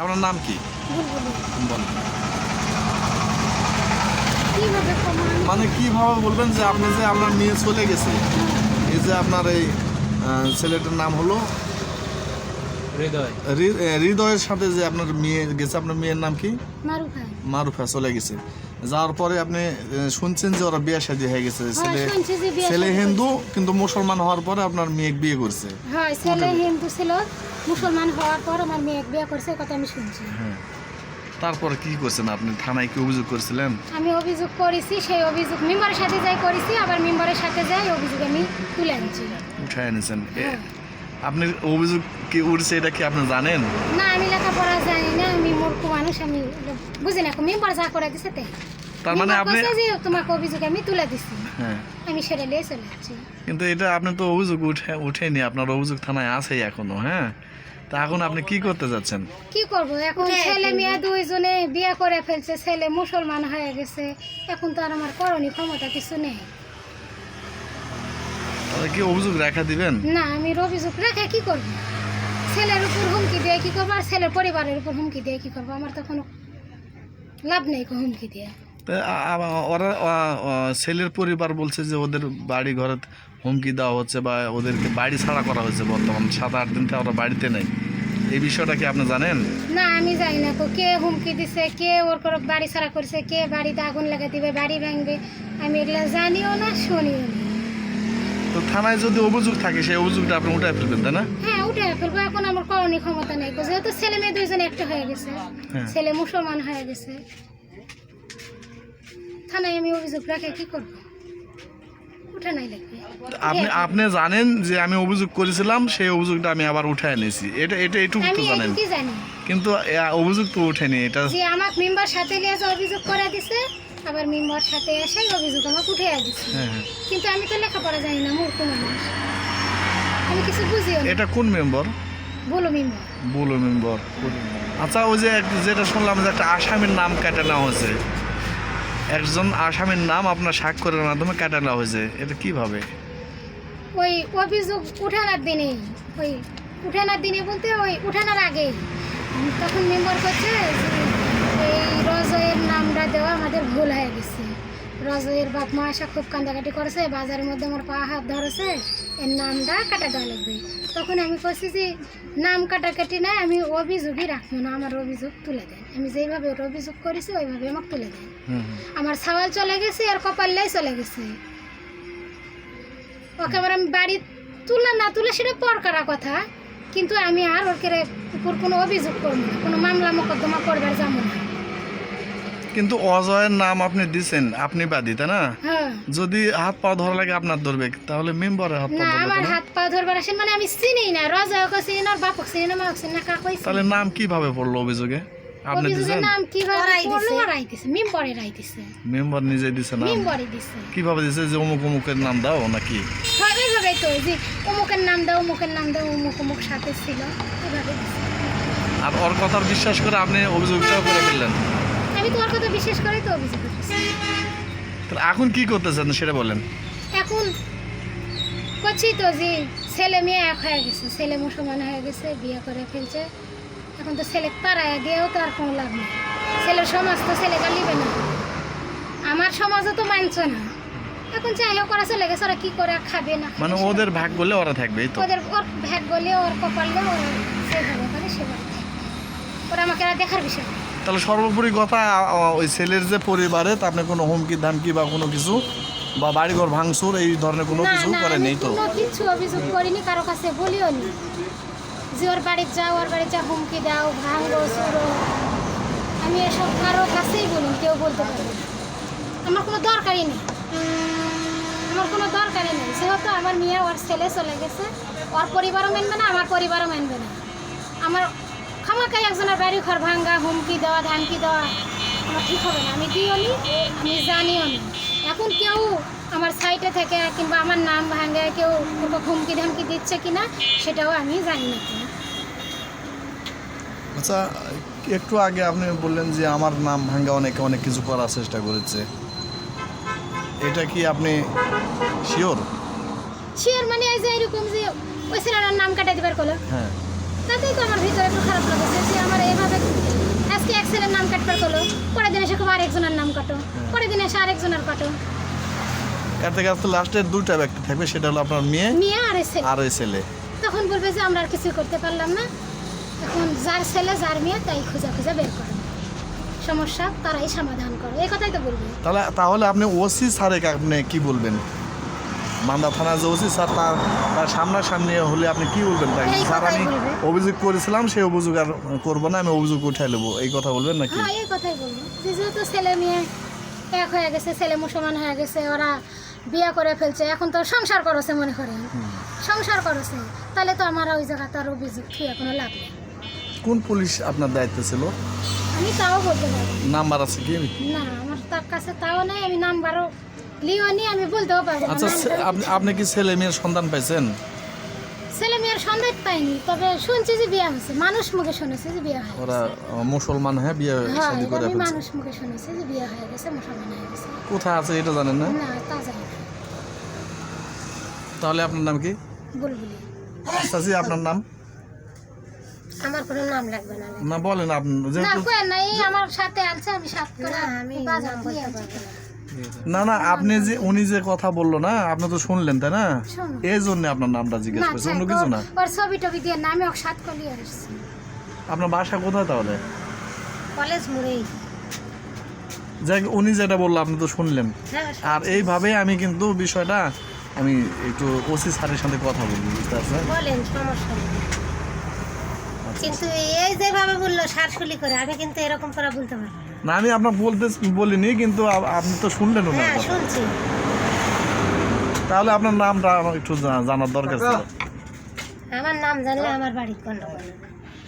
আপনার নাম কি? মানে কীভাবে বলবেন যে আপনি যে আপনার মেয়ে চলে গেছে? এই যে আপনার এই ছেলেটার নাম হলো? হৃদয়ের সাথে যে আপনার মেয়ে গেছে আপনার মেয়ের নাম কি? মারুফা। চলে গেছে। যাওয়ার পরে আপনি শুনছেন যে ওরা বিয়ে শাদী হয়ে গেছে। ছেলে হ্যাঁ, বিয়ে ছেলে হিন্দু কিন্তু মুসলমান হওয়ার পরে আপনার মেয়ে বিয়ে করছে। হয় ছেলে হিন্দু ছিল। মুসলমান হওয়ার পর আমার মেয়ে বিয়ে করছে কথা আমি শুনছি। হ্যাঁ। তারপরে কি করছেন আপনি? থানায় কি অভিযোগ করছিলেন? আমি অভিযোগ করেছি সেই অভিযোগ মেম্বারের সাথে যাই করেছি আবার মেম্বারের সাথে যাই অভিযোগ আমি তুলে আনছি। উঠায় এনেছেন। হ্যাঁ। আপনি অভিযোগ কি উঠছে এটা কি আপনি জানেন? না আমি লেখাপড়া জানি না আমি মূর্খ মানুষ আমি বুঝি না মেম্বার যা করে দিছে তাই তার মানে আপনি তোমাকে অভিযোগ আমি তুলে দিছি। হ্যাঁ। আমি সেটা নিয়ে চলে যাচ্ছি। কিন্তু এটা আপনি তো অভিযোগ উঠে উঠেনি আপনার অভিযোগ থানায় আছেই এখনও হ্যাঁ? তা এখন আপনি কি করতে যাচ্ছেন? কি করব? এখন ছেলে মেয়ে দুইজনে বিয়ে করে ফেলছে ছেলে মুসলমান হয়ে গেছে এখন তো আর আমার করণীয় ক্ষমতা কিছু নেই। তাহলে কি অভিযোগ রাখা দিবেন? না আমি অভিযোগ রেখে কি করব? ছেলের উপর হুমকি দিয়ে কি করব? আর ছেলের পরিবারের উপর হুমকি দিয়ে কি করব? আমার তো কোনো লাভ নেই হুমকি দিয়ে। ওরা ছেলের পরিবার বলছে যে ওদের বাড়ি ঘরে হুমকি দেওয়া হচ্ছে বা ওদেরকে বাড়ি ছাড়া করা হয়েছে বর্তমান। সাত আট দিন থেকে ওরা বাড়িতে নেই। এই বিষয়টা কি আপনি জানেন? না আমি জানি না কো কে হুমকি দিছে কে ওর করে বাড়ি ছাড়া করছে কে বাড়িতে আগুন লাগা দিবে বাড়ি ভাঙবে আমি এগুলা জানিও না শুনিও না। তো থানায় যদি অভিযোগ থাকে সেই অভিযোগটা আপনি উঠায় ফেলবেন তাই না? হ্যাঁ উঠে ফেলব এখন আমার করণীয় ক্ষমতা নেই যেহেতু ছেলে মেয়ে দুইজন একটা হয়ে গেছে। হ্যাঁ। ছেলে মুসলমান হয়ে গেছে। থানায় আমি অভিযোগ রাখে কি করব? লাগবে। আপনি আপনি জানেন যে আমি অভিযোগ করেছিলাম সেই অভিযোগটা আমি আবার উঠায় এনেছি এটা এটা এটুকু তো জানেন। কি জানি। কিন্তু এ, অভিযোগ তো উঠেনি এটা যে আমাকে মেম্বার সাথে নিয়ে এসে অভিযোগ করে দিছে আবার মেম্বার সাথে এসে অভিযোগ আমাকে উঠে দিছে। হ্যাঁ হ্যাঁ। কিন্তু আমি তো লেখাপড়া জানি না মূর্খ মানুষ। আমি কিছু বুঝিও না। এটা কোন মেম্বার? বলো মেম্বার। বুলো মেম্বার আচ্ছা ওই যে এক- যেটা শুনলাম যে একটা আসামির নাম কেটে নেওয়া হয়েছে। একজন আসামির নাম আপনার স্বাক্ষরের মাধ্যমে নেওয়া হয়েছে। এটা কীভাবে? ওই অভিযোগ উঠানোর দিনে, ওই উঠানোর দিনে বলতে ওই উঠানোর আগে তখন মেম্বার করছে এই রজয়ের নামটা দেওয়া আমাদের ভুল হয়ে গেছে। রজয়ের বাপ মা আসা খুব কান্দাকাটি করেছে বাজারের মধ্যে আমার পা হাত ধরেছে এর নামটা কাটা দেওয়া লাগবে তখন আমি কইছি যে নাম কাটাকাটি না আমি অভিযোগই রাখব না আমার অভিযোগ তুলে দেন। আমি যেইভাবে ওর অভিযোগ করেছি ওইভাবে আমাকে তুলে দেন। আমার সাওয়াল চলে গেছে আর কপাল্লাই চলে গেছে। ওকে আবার আমি বাড়ি তুলে না তুলে সেটা পর করা কথা কিন্তু আমি আর ওকে উপর কোনো অভিযোগ করব না কোনো মামলা মোকদ্দমা করবার যাব না। কিন্তু অজয়ের নাম আপনি দিছেন আপনি বাদী তাই না? হ্যাঁ। যদি হাত পা ধরা লাগে আপনার ধরবে তাহলে মেম্বারের হাত পা ধরবে আমার না? হাত পা ধরবার আসেন মানে আমি চিনি না রজাকে চিনি না বাপক চিনি না মাওক চিনি না কাকুই চিনি তাহলে নাম কীভাবে পড়ল অভিযোগে? আপনি দিছেন? নাম কীভাবে পড়ল? রাই দিছে মিম্বরে রাই দিছে। মেম্বার নিজে দিছে নাম? মিম্বরে দিছে। কীভাবে দিছে যে অমুক অমুকের নাম দাও নাকি? হয় এইভাবেই তো যে অমুকের নাম দাও অমুকের নাম দাও অমুক অমুক সাথে ছিল এভাবে দিছে। আর ওর কথার বিশ্বাস করে আপনি অভিযোগটাও করে ফেললেন। আমি তোমার কথা বিশেষ করেই তো অভিযোগ তাহলে এখন কি করতেছেন সেটা বলেন। এখন করছি তো যে ছেলে মেয়ে এক হয়ে গেছে ছেলে মুসলমান হয়ে গেছে বিয়ে করে ফেলছে। এখন তো ছেলে তারায় দিয়েও তো আর কোনো লাভ নেই। ছেলের সমাজ তো ছেলে গালিবে না। আমার সমাজও তো মানছে না। এখন যাই হোক ওরা চলে গেছে ওরা কি করে খাবে না মানে ওদের ভাগ করলে ওরা থাকবে তো। ওদের ওর ভ্যাট গলে ওর কপালে ওরা সেভাবে করে সেভাবে ওরা আমাকে দেখার বিষয়। তাহলে সর্বোপরি কথা ওই ছেলের যে পরিবারে তা আপনি কোনো হুমকি ধামকি বা কোনো কিছু বা বাড়িঘর ভাঙচুর এই ধরনের কোনো কিছু না করেনি আমি তো? কিছু অভিযোগ করিনি কারও কাছে বলিও নি। যে ওর বাড়ি যাও ওর বাড়ি যা হুমকি দাও ভাঙো চুরো। আমি এসব কারও কাছেই বলি কেউ বলতে পারবে না আমার কোনো দরকারই নেই। আমার কোনো দরকারই নেই। যেহেতু আমার মেয়ে ওর ছেলে চলে গেছে ওর পরিবারও মানবে না আমার পরিবারও মানবে না। আমার খামাকাই একজনের বাড়ি ঘর ভাঙ্গা হুমকি দেওয়া ধামকি দেওয়া আমার ঠিক হবে না। আমি দিও নি আমি জানিও নি। এখন কেউ আমার সাইটে থেকে কিংবা আমার নাম ভাঙে কেউ ওকে হুমকি ধামকি দিচ্ছে কিনা সেটাও আমি জানি না। আচ্ছা একটু আগে আপনি বললেন যে আমার নাম ভাঙ্গা অনেকে অনেক কিছু করার চেষ্টা করেছে। এটা কি আপনি শিওর শিওর মানে এই যে এরকম যে ওই ছেলেটার নাম কাটাই দিবার কলো হ্যাঁ। তাতেই তো আমার ভিতরে একটু খারাপ লাগছে যে আমার এইভাবে আজকে এক ছেলের নাম কাটবার করল পরের দিন এসে খুব আরেকজনের নাম কাটো পরের দিন এসে আরেকজনের কাটো। তার থেকে আসলে লাস্টের দুইটা ব্যক্তি থাকবে সেটা হলো আপনার মেয়ে মেয়ে আর ছেলে। আর ছেলে। তখন বলবে যে আমরা আর কিছু করতে পারলাম না। এখন যার ছেলে যার মেয়ে তাই খোঁজা খোঁজা বের করো। সমস্যা তারাই সমাধান করে। এই কথাই তো বলবেন তাহলে তাহলে আপনি ওসি স্যারে আপনি কি বলবেন? মান্দা থানা যে ওসি স্যার তার তার সামনাসামনি হলে আপনি কি বলবেন? তাকে স্যার আমি অভিযোগ করেছিলাম সেই অভিযোগ আর করব না আমি অভিযোগ উঠাই নেব। এই কথা বলবেন নাকি? হ্যাঁ এই কথাই বলব। যেহেতু ছেলে মেয়ে এক হয়ে গেছে ছেলে মুসলমান হয়ে গেছে ওরা বিয়ে করে ফেলছে এখন তো সংসার করেছে মনে করেন। সংসার করেছে। তাহলে তো আমার ওই জায়গা তার অভিযোগ ঠিক কোনো লাভ নেই। কোন পুলিশ আপনার দায়িত্ব ছিল? আমি তাও বলতে পারব না। নাম্বার আছে কি? না আমার তার কাছে তাও নেই আমি নাম্বারও লিও আমি বলতেও পারব না আচ্ছা সে- আপনি আপনি কি ছেলে মেয়ের সন্ধান পাইছেন? ছেলে মেয়ের সন্দেহ পাইনি তবে শুনছি যে বিয়ে হয়েছে। মানুষ মুখে শুনেছি যে বিয়ে হয়ে ওরা আহ, মুসলমান হ্যাঁ বিয়ে হ্যাঁ শাদী এটা করে আমি ফেলছে। মানুষ মুখে শুনেছি যে বিয়ে হয়ে গেছে মুসলমান হয়ে গেছে। কোথায় আছে এটা জানেন না? না তা জানি না। তাহলে আপনার নাম কি? বুলবুলি। চাচি আপনার নাম? আমার কোনো নাম লাগবে না। না বলেন আপনি না যেহেতু কই না এই আমার সাথে আছে আমি সাত করে আমি বাজার দিয়ে আনছি। না না আপনি যে উনি যে কথা বলল না আপনি তো শুনলেন তাই না? এই জন্য আপনার নামটা জিজ্ঞেস করছি অন্য কিছু না। ওর ছবি টবি দিয়ে না আমি ওকে সাত কলিয়ে আসছি। আপনার বাসা কোথায় তাহলে? কলেজ মুড়েই। যাই হোক, উনি যেটা বলল আপনি তো শুনলেন। হ্যাঁ আর এইভাবে আমি কিন্তু বিষয়টা আমি একটু ওসি স্যারের সাথে কথা বলব বুঝতে পারছেন? বলেন সমস্যা কিন্তু এই যেভাবে বলল সারসুলি করে আমি কিন্তু এরকম করে বলতে পারব না। না আমি আপনার বলতে বলিনি কিন্তু আপ- আপনি তো শুনলেন ওনার হ্যাঁ কথা। শুনছি। তাহলে আপনার নামটা আমার একটু জা- জানার দরকার ছিল। আমার নাম জানলে আমার বাড়ি গন্ডগোল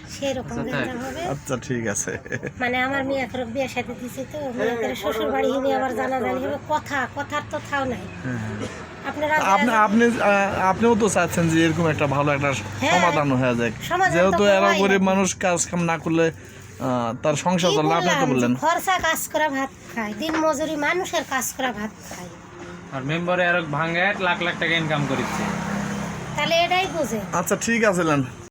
সেরকম জানতে হবে। আচ্ছা ঠিক আছে। মানে আমার মেয়ে করে বিয়ে সাথে দিছি তো করে শ্বশুর বাড়ি হিনে আবার জানা জানি হবে। কথা কথার তো থাও নাই। আপনারা আপনি আপনি আপনিও তো চাচ্ছেন যে এরকম একটা ভালো একটা হ্যাঁ। সমাধান হয়ে যাক। যেহেতু এরা গরিব মানুষ কাজ কাম না করলে আহ, তার সংসার চলে আপনি তো বললেন। খরচা কাজ করা ভাত খায় দিন মজুরি মানুষের কাজ করা ভাত খায়। আর মেম্বারে আরও ভাঙে লাখ লাখ টাকা ইনকাম করেছে তাহলে এটাই বুঝে। আচ্ছা ঠিক আছে লেন।